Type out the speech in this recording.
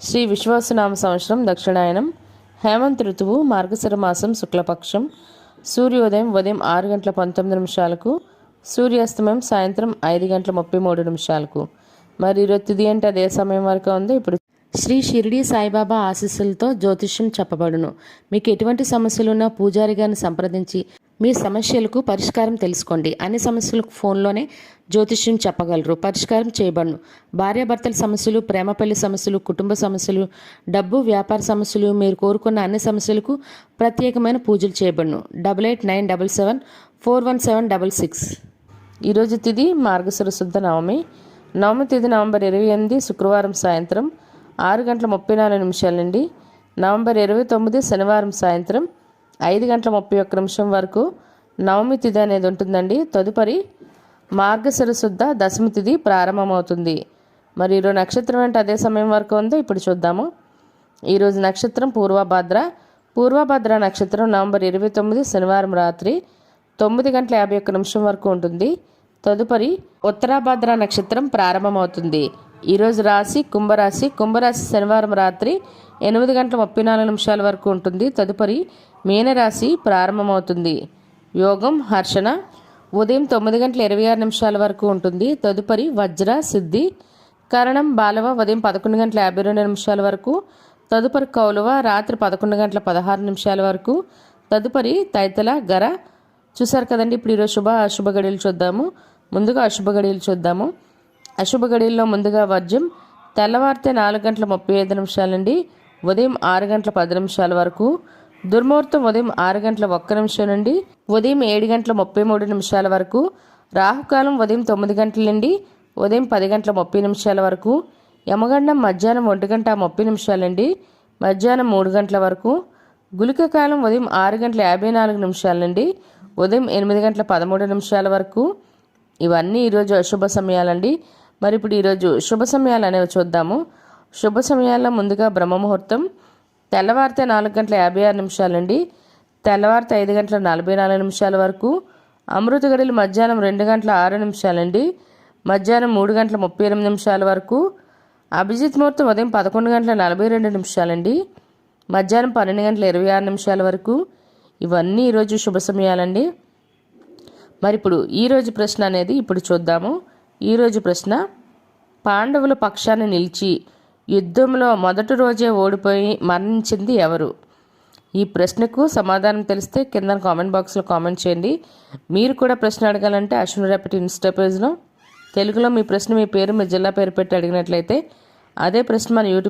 శ్రీ విశ్వాసనామ సంవత్సరం దక్షిణాయనం హేమంత్ ఋతువు మార్గశిర మాసం శుక్లపక్షం సూర్యోదయం ఉదయం ఆరు గంటల పంతొమ్మిది నిమిషాలకు సూర్యాస్తమయం సాయంత్రం ఐదు గంటల ముప్పై మూడు నిమిషాలకు. మరి ఈరోజు తిది అంటే అదే సమయం వరకు ఉంది ఇప్పుడు శ్రీ షిరిడి సాయిబాబా ఆశీస్సులతో జ్యోతిష్యం చెప్పబడును. మీకు ఎటువంటి సమస్యలు ఉన్నా పూజారి గారిని సంప్రదించి మీ సమస్యలకు పరిష్కారం తెలుసుకోండి. అన్ని సమస్యలకు ఫోన్లోనే జ్యోతిష్యం చెప్పగలరు. పరిష్కారం చేయబడును. భార్యాభర్తల సమస్యలు ప్రేమ పెళ్ళి సమస్యలు కుటుంబ సమస్యలు డబ్బు వ్యాపార సమస్యలు మీరు కోరుకున్న అన్ని సమస్యలకు ప్రత్యేకమైన పూజలు చేయబడును. Double eight nine double seven four one seven double six. ఈరోజు తిది మార్గశిర శుద్ధ నవమి. నవమి తిది నవంబర్ ఇరవై ఎనిమిది శుక్రవారం సాయంత్రం ఆరు గంటల ముప్పై నాలుగు నిమిషాల నుండి నవంబర్ ఇరవై తొమ్మిది శనివారం సాయంత్రం ఐదు గంటల ముప్పై ఒక్క నిమిషం వరకు నవమి తిథి అనేది ఉంటుందండి. తదుపరి మార్గశిర శుద్ధ దశమి తిథి ప్రారంభమవుతుంది. మరి ఈరోజు నక్షత్రం అంటే అదే సమయం వరకు ఉందో ఇప్పుడు చూద్దాము. ఈరోజు నక్షత్రం పూర్వభద్ర. పూర్వభద్ర నక్షత్రం నవంబర్ ఇరవై తొమ్మిది శనివారం రాత్రి తొమ్మిది గంటల యాభై ఒక్క నిమిషం వరకు ఉంటుంది. తదుపరి ఉత్తరాభద్ర నక్షత్రం ప్రారంభమవుతుంది. ఈరోజు రాశి కుంభరాశి. కుంభరాశి శనివారం రాత్రి ఎనిమిది గంటల ముప్పై నాలుగు నిమిషాల వరకు ఉంటుంది. తదుపరి మీనరాశి ప్రారంభమవుతుంది. యోగం హర్షణ. ఉదయం తొమ్మిది గంటల ఇరవై ఆరు నిమిషాల వరకు ఉంటుంది. తదుపరి వజ్ర సిద్ధి. కరణం బాలవ ఉదయం పదకొండు గంటల యాభై రెండు నిమిషాల వరకు. తదుపరి కౌలువ రాత్రి పదకొండు గంటల పదహారు నిమిషాల వరకు. తదుపరి తైతల గర. చూసారు కదండి ఇప్పుడు ఈరోజు శుభ అశుభ గడియలు చూద్దాము. ముందుగా అశుభ గడియలు చూద్దాము. అశుభ గడియల్లో ముందుగా వర్జ్యం. తెల్లవారితే నాలుగు గంటల ముప్పై ఐదు నిమిషాలండి. ఉదయం ఆరు గంటల పది నిమిషాల వరకు. దుర్ముహూర్తం ఉదయం ఆరు గంటల ఒక్క నిమిషం నుండి ఉదయం ఏడు గంటల ముప్పై మూడు నిమిషాల వరకు. రాహుకాలం ఉదయం తొమ్మిది గంటల నుండి ఉదయం పది గంటల ముప్పై నిమిషాల వరకు. యమగండం మధ్యాహ్నం ఒంటి గంట ముప్పై నిమిషాలండి. మధ్యాహ్నం మూడు గంటల వరకు. గులిక కాలం ఉదయం ఆరు గంటల యాభై నాలుగు నిమిషాల నుండి ఉదయం ఎనిమిది గంటల పదమూడు నిమిషాల వరకు. ఇవన్నీ ఈరోజు అశుభ సమయాలండి. మరి ఇప్పుడు ఈరోజు శుభ సమయాలు అనేవి చూద్దాము. శుభ సమయాల్లో ముందుగా బ్రహ్మముహూర్తం. తెల్లవారితే నాలుగు గంటల యాభై ఆరు నిమిషాలండి. తెల్లవారితే ఐదు గంటల నలభై నాలుగు నిమిషాల వరకు. అమృత గడిలు మధ్యాహ్నం రెండు గంటల ఆరు నిమిషాలండి. మధ్యాహ్నం మూడు గంటల ముప్పై ఎనిమిది నిమిషాల వరకు. అభిజిత్ ముహూర్తం ఉదయం పదకొండు గంటల నలభై రెండు నిమిషాలండి. మధ్యాహ్నం పన్నెండు గంటల ఇరవై ఆరు నిమిషాల వరకు. ఇవన్నీ ఈరోజు శుభ సమయాలండి. మరి ఇప్పుడు ఈరోజు ప్రశ్న అనేది ఇప్పుడు చూద్దాము. ఈరోజు ప్రశ్న పాండవుల పక్షాన్ని నిలిచి యుద్ధంలో మొదటి రోజే ఓడిపోయి మరణించింది ఎవరు? ఈ ప్రశ్నకు సమాధానం తెలిస్తే కింద కామెంట్ బాక్స్లో కామెంట్ చేయండి. మీరు కూడా ప్రశ్న అడగాలంటే అశ్విన్ రేపటి ఇన్స్టా పేజ్లో. తెలుగులో మీ ప్రశ్న మీ పేరు మీ జిల్లా పేరు పెట్టి అడిగినట్లయితే అదే ప్రశ్న మన యూట్యూబ్